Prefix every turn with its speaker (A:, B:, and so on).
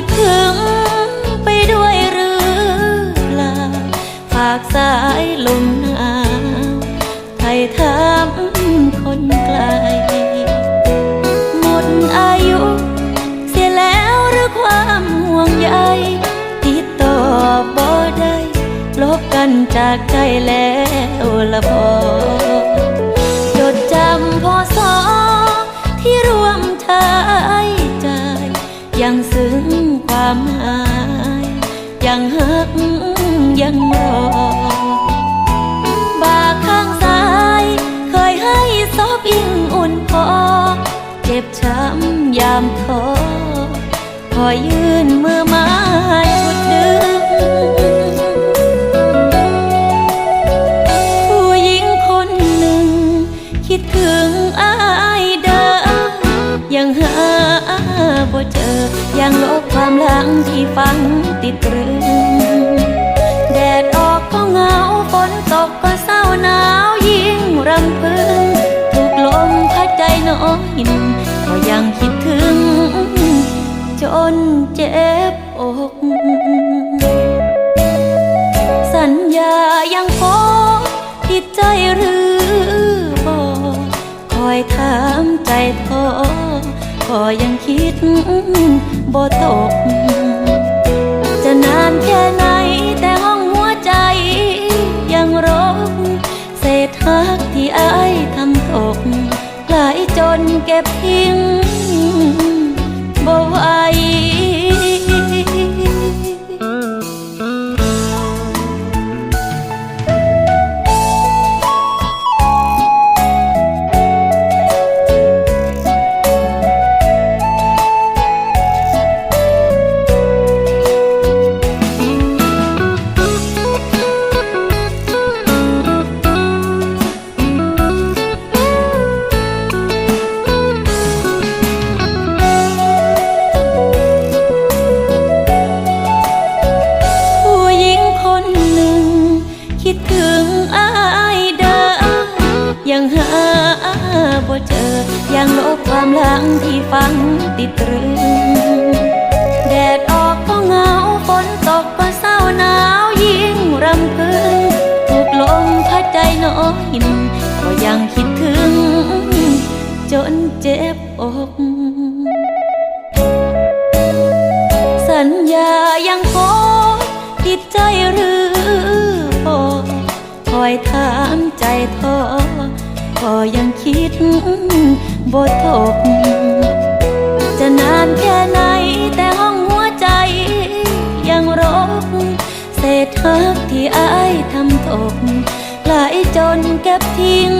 A: คิดถึงไปด้วยหรือล่าฝากสายลมหนาวไทยถามคนไกล หมดอายุ เสียแล้วหรือความห่วงใยติดต่อบ่ได้ลบกันจากใจแล้วละพอจดจำพอสอที่รวมทาใจยังส ความหมายยังหักยังรอบาข้างซ้าย เคยให้ซอบยิ่งอุ่นพอ เจ็บช้ำยามท้อขอยืนมือม้ชุดดึงผู้หญิงคนหนึ่ง คิดถึงอายเดิมยังหาบ่เจอยังลบความหลังที่ฝังติดตรึง แดดออกก็เหงาฝนตกก็เศร้าหนาวยิ่งรำพึง ถูกลมพัดใจน้อยหนึ่งก็ยังคิดถึง จนเจ็บอกสัญญายังพอติดใจหรือบ่คอยถามใจท้อก็ยังคิด บ่ตก จะนานแค่ไหนแต่ห้องหัวใจยังรก เศษหักที่อายทำตกหลายจนเก็บทิ้ง ฝังติดตรึง แดดออกก็เหงาฝนตกก็เศร้าหนาวยิ่งรำพึง ถูกลมพัดใจน้อยหนึ่งก็ยังคิดถึง จนเจ็บอกสัญญายังพอติดใจหรือบ่คอยถามใจท้อก็ยังคิดบ่ตก นานแค่ไหนแต่ห้องหัวใจยังรก เศษหักที่อายทำตกหลายจนเก็บทิ้ง